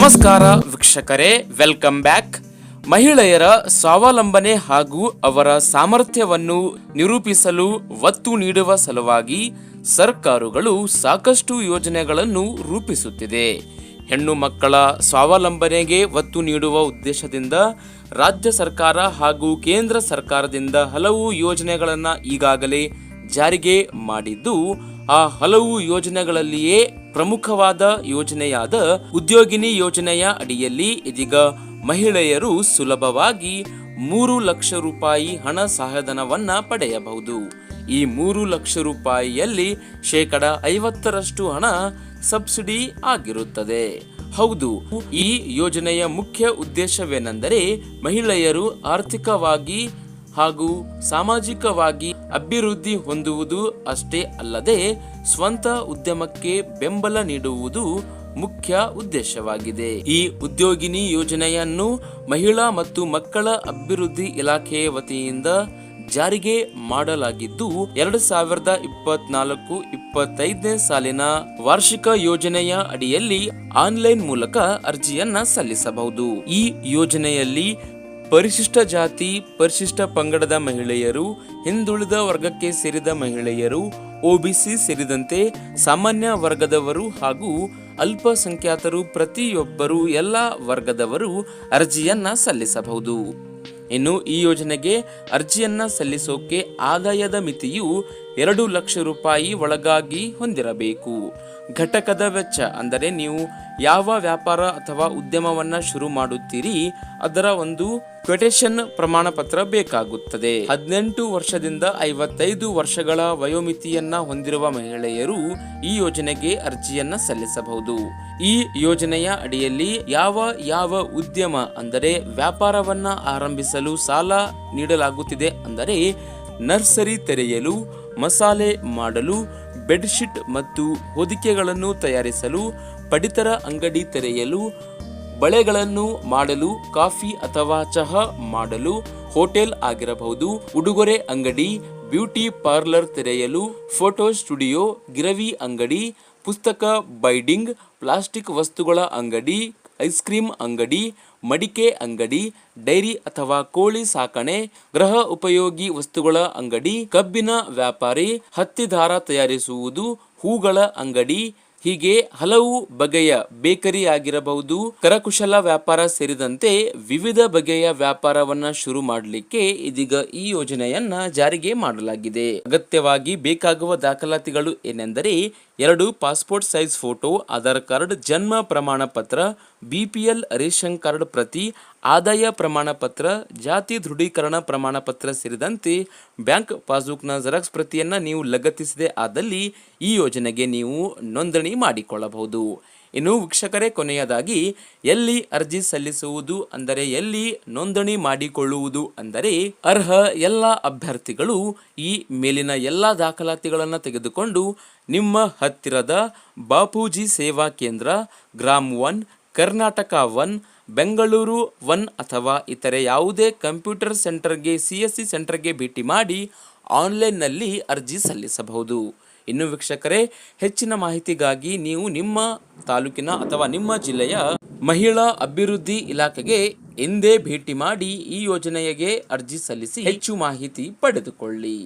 ನಮಸ್ಕಾರ ವೀಕ್ಷಕರೇ welcome back ಮಹಿಳೆಯರ ಸ್ವಾವಲಂಬನೆ ಹಾಗೂ ಅವರ ಸಾಮರ್ಥ್ಯವನ್ನು ನಿರೂಪಿಸಲು ಒತ್ತು ನೀಡುವ ಸಲುವಾಗಿ ಸರ್ಕಾರಗಳು ಸಾಕಷ್ಟು ಯೋಜನೆಗಳನ್ನು ರೂಪಿಸುತ್ತಿದೆ. ಹೆಣ್ಣು ಮಕ್ಕಳ ಸ್ವಾವಲಂಬನೆಗೆ ಒತ್ತು ನೀಡುವ ಉದ್ದೇಶದಿಂದ ರಾಜ್ಯ ಸರ್ಕಾರ ಹಾಗೂ ಕೇಂದ್ರ ಸರ್ಕಾರದಿಂದ ಹಲವು ಯೋಜನೆಗಳನ್ನು ಈಗಾಗಲೇ ಜಾರಿಗೆ ಮಾಡಿದ್ದು ಆ ಹಲವು ಯೋಜನೆಗಳಲ್ಲಿಯೇ ಪ್ರಮುಖವಾದ ಯೋಜನೆಯಾದ ಉದ್ಯೋಗಿನಿ ಯೋಜನೆಯ ಅಡಿಯಲ್ಲಿ ಇದೀಗ ಮಹಿಳೆಯರು ಸುಲಭವಾಗಿ ಮೂರು ಲಕ್ಷ ರೂಪಾಯಿ ಹಣ ಸಹಾಯಧನವನ್ನ ಪಡೆಯಬಹುದು. ಈ ಮೂರು ಲಕ್ಷ ರೂಪಾಯಿಯಲ್ಲಿ ಶೇಕಡ ಐವತ್ತರಷ್ಟು ಹಣ ಸಬ್ಸಿಡಿ ಆಗಿರುತ್ತದೆ. ಹೌದು, ಈ ಯೋಜನೆಯ ಮುಖ್ಯ ಉದ್ದೇಶವೇನೆಂದರೆ ಮಹಿಳೆಯರು ಆರ್ಥಿಕವಾಗಿ ಹಾಗೂ ಸಾಮಾಜಿಕವಾಗಿ ಅಭಿವೃದ್ಧಿ ಹೊಂದುವುದು ಅಷ್ಟೇ ಅಲ್ಲದೆ ಸ್ವಂತ ಉದ್ಯಮಕ್ಕೆ ಬೆಂಬಲ ನೀಡುವುದು ಮುಖ್ಯ ಉದ್ದೇಶವಾಗಿದೆ. ಈ ಉದ್ಯೋಗಿನಿ ಯೋಜನೆಯನ್ನು ಮಹಿಳಾ ಮತ್ತು ಮಕ್ಕಳ ಅಭಿವೃದ್ಧಿ ಇಲಾಖೆ ವತಿಯಿಂದ ಜಾರಿಗೆ ಮಾಡಲಾಗಿದ್ದು, ಎರಡು ಸಾವಿರದ ಇಪ್ಪತ್ನಾಲ್ಕು ಇಪ್ಪತ್ತೈದನೇ ಸಾಲಿನ ವಾರ್ಷಿಕ ಯೋಜನೆಯ ಅಡಿಯಲ್ಲಿ ಆನ್ಲೈನ್ ಮೂಲಕ ಅರ್ಜಿಯನ್ನ ಸಲ್ಲಿಸಬಹುದು. ಈ ಯೋಜನೆಯಲ್ಲಿ ಪರಿಶಿಷ್ಟ ಜಾತಿ, ಪರಿಶಿಷ್ಟ ಪಂಗಡದ ಮಹಿಳೆಯರು, ಹಿಂದುಳಿದ ವರ್ಗಕ್ಕೆ ಸೇರಿದ ಮಹಿಳೆಯರು ಒಬಿಸಿ ಸೇರಿದಂತೆ ಸಾಮಾನ್ಯ ವರ್ಗದವರು ಹಾಗೂ ಅಲ್ಪಸಂಖ್ಯಾತರು ಪ್ರತಿಯೊಬ್ಬರು ಎಲ್ಲ ವರ್ಗದವರು ಅರ್ಜಿಯನ್ನ ಸಲ್ಲಿಸಬಹುದು. ಇನ್ನು ಈ ಯೋಜನೆಗೆ ಅರ್ಜಿಯನ್ನ ಸಲ್ಲಿಸೋಕೆ ಆದಾಯದ ಮಿತಿಯು ಎರಡು ಲಕ್ಷ ರೂಪಾಯಿ ಒಳಗಾಗಿ ಹೊಂದಿರಬೇಕು. ಘಟಕದ ವೆಚ್ಚ ಅಂದರೆ ನೀವು ಯಾವ ವ್ಯಾಪಾರ ಅಥವಾ ಉದ್ಯಮವನ್ನ ಶುರು ಮಾಡುತ್ತೀರಿ, ಅದರ ಒಂದು ಕ್ವೆಟೇಷನ್ ಪ್ರಮಾಣ ಪತ್ರ ಬೇಕಾಗುತ್ತದೆ. ಹದಿನೆಂಟು ವರ್ಷದಿಂದ ಐವತ್ತೈದು ವರ್ಷಗಳ ವಯೋಮಿತಿಯನ್ನ ಹೊಂದಿರುವ ಮಹಿಳೆಯರು ಈ ಯೋಜನೆಗೆ ಅರ್ಜಿಯನ್ನ ಸಲ್ಲಿಸಬಹುದು. ಈ ಯೋಜನೆಯ ಅಡಿಯಲ್ಲಿ ಯಾವ ಯಾವ ಉದ್ಯಮ ಅಂದರೆ ವ್ಯಾಪಾರವನ್ನ ಆರಂಭಿಸಲು ಸಾಲ ನೀಡಲಾಗುತ್ತಿದೆ ಅಂದರೆ ನರ್ಸರಿ ತೆರೆಯಲು ಮಸಾಲೆ ಮಾಡಲು, ಬೆಡ್ಶೀಟ್ ಮತ್ತು ಹೊದಿಕೆಗಳನ್ನು ತಯಾರಿಸಲು, ಪಡಿತರ ಅಂಗಡಿ ತೆರೆಯಲು, ಬಳೆಗಳನ್ನು ಮಾಡಲು, ಕಾಫಿ ಅಥವಾ ಚಹಾ ಮಾಡಲು ಹೋಟೆಲ್ ಆಗಿರಬಹುದು. ಉಡುಗೊರೆ ಅಂಗಡಿ, ಬ್ಯೂಟಿ ಪಾರ್ಲರ್ ತೆರೆಯಲು, ಫೋಟೋ ಸ್ಟುಡಿಯೋ, ಗಿರವಿ ಅಂಗಡಿ, ಪುಸ್ತಕ ಬೈಡಿಂಗ್, ಪ್ಲಾಸ್ಟಿಕ್ ವಸ್ತುಗಳ ಅಂಗಡಿ ಐಸ್ ಕ್ರೀಮ್ ಅಂಗಡಿ, ಮಡಿಕೆ ಅಂಗಡಿ, ಡೈರಿ ಅಥವಾ ಕೋಳಿ ಸಾಕಣೆ, ಗೃಹ ಉಪಯೋಗಿ ವಸ್ತುಗಳ ಅಂಗಡಿ, ಕಬ್ಬಿನ ವ್ಯಾಪಾರಿ ಹತ್ತಿ ದಾರ ತಯಾರಿಸುವುದು, ಹೂಗಳ ಅಂಗಡಿ, ಹೀಗೆ ಹಲವು ಬಗೆಯ ಬೇಕರಿ ಆಗಿರಬಹುದು. ಕರಕುಶಲ ವ್ಯಾಪಾರ ಸೇರಿದಂತೆ ವಿವಿಧ ಬಗೆಯ ವ್ಯಾಪಾರವನ್ನ ಶುರು ಮಾಡಲಿಕ್ಕೆ ಇದೀಗ ಈ ಯೋಜನೆಯನ್ನ ಜಾರಿಗೆ ಮಾಡಲಾಗಿದೆ. ಅಗತ್ಯವಾಗಿ ಬೇಕಾಗುವ ದಾಖಲಾತಿಗಳು ಏನೆಂದರೆ, ಎರಡು passport size photo, Aadhaar card, ಜನ್ಮ ಪ್ರಮಾಣ ಪತ್ರ ಬಿಪಿಎಲ್ ರೇಷನ್ ಕಾರ್ಡ್ ಪ್ರತಿ ಆದಾಯ ಪ್ರಮಾಣ ಪತ್ರ ಜಾತಿ ದೃಢೀಕರಣ ಪ್ರಮಾಣ ಪತ್ರ ಸೇರಿದಂತೆ ಬ್ಯಾಂಕ್ ಪಾಸ್ಬುಕ್ನ ಜೆರಾಕ್ಸ್ ಪ್ರತಿಯನ್ನು ನೀವು ಲಗತ್ತಿಸದೆ ಆದಲ್ಲಿ ಈ ಯೋಜನೆಗೆ ನೀವು ನೋಂದಣಿ ಮಾಡಿಕೊಳ್ಳಬಹುದು. ಇನ್ನು ವೀಕ್ಷಕರೇ, ಕೊನೆಯದಾಗಿ ಎಲ್ಲಿ ಅರ್ಜಿ ಸಲ್ಲಿಸುವುದು ಅಂದರೆ ಎಲ್ಲಿ ನೋಂದಣಿ ಮಾಡಿಕೊಳ್ಳುವುದು ಅಂದರೆ ಅರ್ಹ ಎಲ್ಲ ಅಭ್ಯರ್ಥಿಗಳು ಈ ಮೇಲಿನ ಎಲ್ಲ ದಾಖಲಾತಿಗಳನ್ನು ತೆಗೆದುಕೊಂಡು ನಿಮ್ಮ ಹತ್ತಿರದ Bapuji Seva Kendra, Gram one Karnataka one, Bengaluru one ಅಥವಾ ಇತರೆ ಯಾವುದೇ ಕಂಪ್ಯೂಟರ್ ಸೆಂಟರ್ಗೆ, ಸಿ ಎಸ್ ಸಿ ಸೆಂಟರ್ಗೆ ಭೇಟಿ ಮಾಡಿ ಆನ್ಲೈನ್ನಲ್ಲಿ ಅರ್ಜಿ ಸಲ್ಲಿಸಬಹುದು. ಇನ್ನು ವೀಕ್ಷಕರೇ, ಹೆಚ್ಚಿನ ಮಾಹಿತಿಗಾಗಿ ನೀವು ನಿಮ್ಮ ತಾಲೂಕಿನ ಅಥವಾ ನಿಮ್ಮ ಜಿಲ್ಲೆಯ ಮಹಿಳಾ ಅಭಿವೃದ್ಧಿ ಇಲಾಖೆಗೆ ಎಂದೇ ಭೇಟಿ ಮಾಡಿ ಈ ಯೋಜನೆಗೆ ಅರ್ಜಿ ಸಲ್ಲಿಸಿ ಹೆಚ್ಚು ಮಾಹಿತಿ ಪಡೆದುಕೊಳ್ಳಿ.